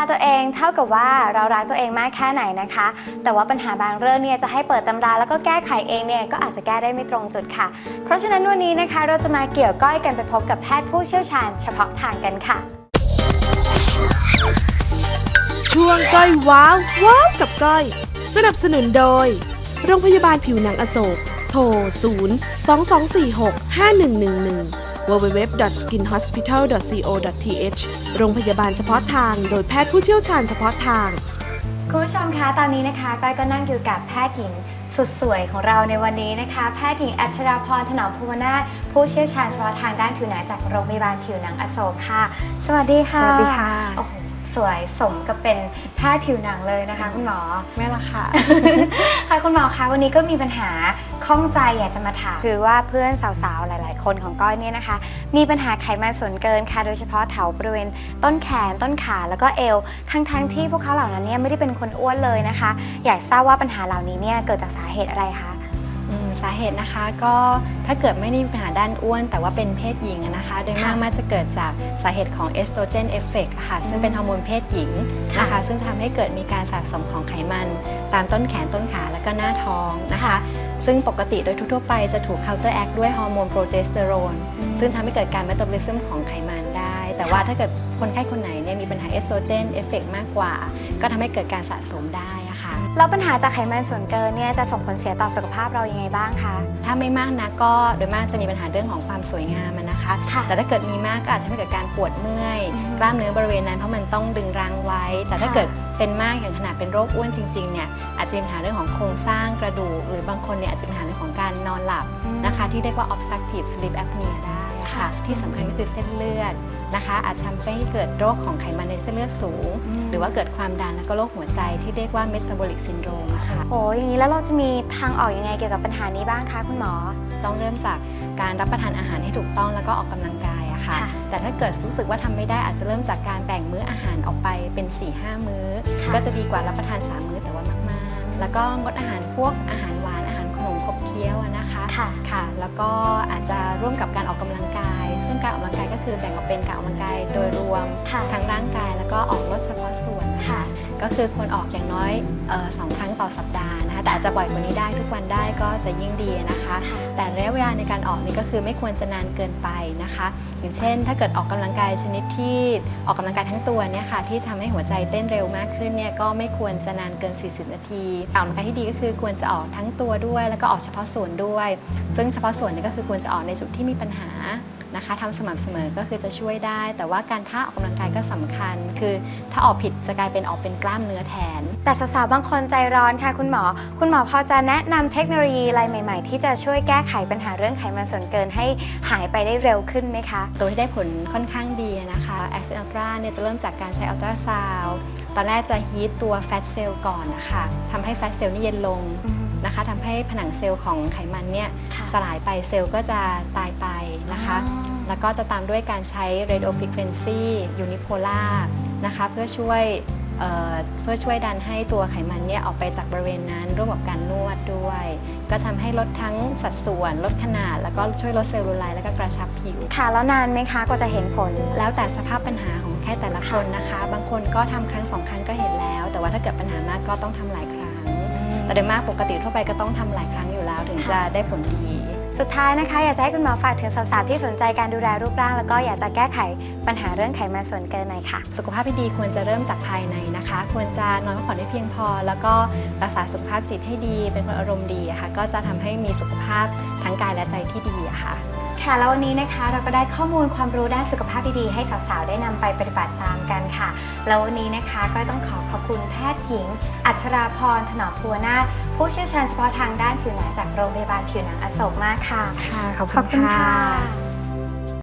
ากับว่าเรารักตัวเองมากแค่ไหนนะคะ แต่ว่าปัญหาบางเรื่องเนี่ยจะให้เปิดตำราแล้วก็แก้ไขเองเนี่ยก็อาจจะแก้ได้ไม่ตรงจุดค่ะ เพราะฉะนั้นวันนี้นะคะเราจะมาเกี่ยวก้อยกันไปพบกับแพทย์ผู้เชี่ยวชาญ เฉพาะทางกันค่ะ ช่วงก้อยว้าวว้าวกับก้อย สนับสนุนโดย โรงพยาบาลผิวหนังอโศก โทร 0 2 2 4 6 5 1 1 1 www.skinhospital.co.th โรงพยาบาลเฉพาะทาง โดยแพทย์ผู้เชี่ยวชาญเฉพาะทาง คุณผู้ชมคะตอนนี้นะคะก้อยก็นั่งอยู่กับแพทย์หญิงสุดสวยของเราในวันนี้นะคะ แพทย์หญิงอัชราพรถนอมภูวนาถผู้เชี่ยวชาญเฉพาะทางด้านผิวหนังจากโรงพยาบาลผิวหนังอโศกค่ะ สวัสดีค่ะ สวัสดีค่ะโอ้โหส วยสมกับเป็นแพทย์ผิวหนังเลยนะคะ คุณหมอไม่ละค่ะ ค่ะคุณหมอคะวันนี้ก็มีปัญหาข้องใจอยากจะมาถามคือว่าเพื่อนสาวๆ หลาย ๆ คนของก้อยเนี่ยนะคะ มีปัญหาไขมันส่วนเกินค่ะ โดยเฉพาะแถวบริเวณต้นแขนต้นขาแล้วก็เอว ทั้งๆที่พวกเขาเหล่านั้นเนี่ยไม่ได้เป็นคนอ้วนเลยนะคะ อยากทราบว่าปัญหาเหล่านี้เนี่ยเกิดจากสาเหตุอะไรคะอืม สาเหตุนะคะก็ถ้าเกิดไม่ได้มีปัญหาด้านอ้วน แต่ว่าเป็นเพศหญิงอะนะคะ โดยมากค่ะมักจะเกิดจากสาเหตุของเอสโตรเจนเอฟเฟกค่ะซึ่งเป็นฮอร์โมนเพศหญิงนะคะค่ะซึ่งจะทำให้เกิดมีการสะสมของไขมัน ตามต้นแขนต้นขาแล้วก็หน้าท้องนะคะ ซึ่งปกติโดยทั่วๆไปจะถูก counter act ด้วยฮอร์โมนโปรเจสเตอโรนซึ่งทำให้เกิดการเมตาบอลิซึมของไขมันได้ แต่ว่าถ้าเกิดคนไข้คนไหนเนี่ยมีปัญหาเอสโตรเจนเอฟเฟกมากกว่า ก็ทำให้เกิดการสะสมได้อะค่ะ แล้วปัญหาจากไขมันส่วนเกินเนี่ยจะส่งผลเสียต่อสุขภาพเรายังไงบ้างคะ ถ้าไม่มากนะก็โดยมากจะมีปัญหาเรื่องของความสวยงามอะนะคะค่ะแต่ถ้าเกิดมีมากก็อาจจะทำให้เกิดการปวดเมื่อยอืมกล้ามเนื้อบริเวณนั้นเพราะมันต้องดึงรั้งไว้ แต่ถ้าค่ะเกิดเป็นมากอย่างขนาดเป็นโรคอ้วนจริงๆเนี่ยอาจจะมีปัญหาเรื่องของโครงสร้างกระดูก หรือบางคนเนี่ยอาจจะมีปัญหาเรื่องของการนอนหลับนะคะ ที่เรียกว่า obstructive sleep apnea ได้อะ ค่ะ ที่สำคัญก็คือเส้นเลือดนะคะ อาจจะทำให้เกิดโรคของไขมันในเส้นเลือดสูงอืมหรือว่าเกิดความดันแล้วก็โรคหัวใจที่เรียกว่า metabolic syndrome อะค่ะโอ้อย่างนี้แล้วเราจะมีทางออกยังไงเกี่ยวกับปัญหานี้บ้างคะคุณหมอ ต้องเริ่มจากการรับประทานอาหารให้ถูกต้องแล้วก็ออกกำลังกายอะค่ะค่ะ แต่ถ้าเกิดรู้สึกว่าทำไม่ได้อาจจะเริ่มจากการแบ่งมื้ออาหารออกไปเป็น4-5มื้อค่ะก็จะดีกว่ารับประทาน 3 มื้อแต่ว่ามากๆ แล้วก็งดอาหารพวกอาหารหวานอาหารขนมขบเคี้ยวอะนะคะค่ะค่ะ แล้วก็อาจจะร่วมกับการออกกำลังกาย ซึ่งการออกกำลังกายก็คือแบ่งออกเป็นการออกกำลังกายโดยรวมค่ะทั้งร่างกายแล้วก็ออกลดเฉพาะส่วนนะค่ะคะก็คือควรออกอย่างน้อยเออสองครั้งต่อสัปดาห์นะคะแต่อาจจะบ่อยกว่านี้ได้ทุกวันได้ก็จะยิ่งดีนะคะค่ะแต่ระยะเวลาในการออกนี่ก็คือไม่ควรจะนานเกินไปนะคะ อย่างเช่น ถ้าเกิดออกกำลังกายชนิดที่ออกกำลังกายทั้งตัวเนี่ยค่ะที่ทำให้หัวใจเต้นเร็วมากขึ้นเนี่ยก็ไม่ควรจะนานเกิน 40 นาทีการออกกำลังกายที่ดีก็คือควรจะออกทั้งตัวด้วย แล้วก็ออกเฉพาะส่วนด้วย ซึ่งเฉพาะส่วนเนี่ยก็คือควรจะออกในจุดที่มีปัญหา นะคะทำสม่ำเสมอก็คือจะช่วยได้ แต่ว่าการท่าออกกำลังกายก็สำคัญ คือถ้าออกผิดจะกลายเป็นออกเป็นกล้ามเนื้อแทน แต่สาวๆ บางคนใจร้อนค่ะคุณหมอ คุณหมอพอจะแนะนำเทคโนโลยีอะไรใหม่ ๆ ที่จะช่วยแก้ไขปัญหาเรื่องไขมันส่วนเกินให้หายไปได้เร็วขึ้นไหมคะ ตัวที่ได้ผลค่อนข้างดีนะคะ a c c e n Ultra เนี่ยจะเริ่มจากการใช้ Ultra Sound ต อนแรกจะฮีทตัว Fat Cell ก่อนนะคะทำให้ Fat Cell นี่เย็นลงนะคะทำให้ผนังเซลล์ของไขมันเนี่ยค่ะสลายไปเซลล์ก็จะตายไปนะคะอ๋อแล้วก็จะตามด้วยการใช้ radio frequency unipolar นะคะเพื่อช่วยเอ่อเพื่อช่วยดันให้ตัวไขมันเนี่ยออกไปจากบริเวณนั้นร่วมกับการนวดด้วย ก็ทำให้ลดทั้งสัดส่วน ลดขนาด แล้วก็ช่วยลดเซลลูไลท์แล้วก็กระชับผิว ค่ะ แล้วนานไหมคะกว่าจะเห็นผล แล้วแต่สภาพปัญหา ของแค่แต่ละคนนะคะ บางคนก็ทำครั้งสองครั้งก็เห็นแล้ว แต่ว่าถ้าเกิดปัญหามากก็ต้องทำหลายครั้ง แต่โดยมากปกติทั่วไปก็ต้องทำหลายครั้งอยู่แล้วถึงจะได้ผลดีสุดท้ายนะคะอยากจะให้คุณหมอฝากถึงสาวๆที่สนใจการดูแลรูปร่าง แล้วก็อยากจะแก้ไขปัญหาเรื่องไขมันส่วนเกินหน่อยค่ะ สุขภาพที่ดีควรจะเริ่มจากภายในนะคะ ควรจะนอนพักผ่อนให้เพียงพอ แล้วก็รักษาสุขภาพจิตให้ดี เป็นคนอารมณ์ดีอะค่ะ ก็จะทำให้มีสุขภาพทั้งกายและใจที่ดีอะค่ะ ค่ะ แล้ววันนี้นะคะเราก็ได้ข้อมูลความรู้ด้านสุขภาพดีๆ ให้สาวๆ ได้นำไปปฏิบัติตามกันค่ะ แล้ววันนี้นะคะก็ต้องขอขอบคุณแพทย์หญิง อัชราพรถนอมพัวนาถผู้เชี่ยวชาญเฉพาะทางด้านผิวหนังจากโรงพยาบาลผิวหนังอโศกมากค่ะ ค่ะ ขอบคุณค่ะ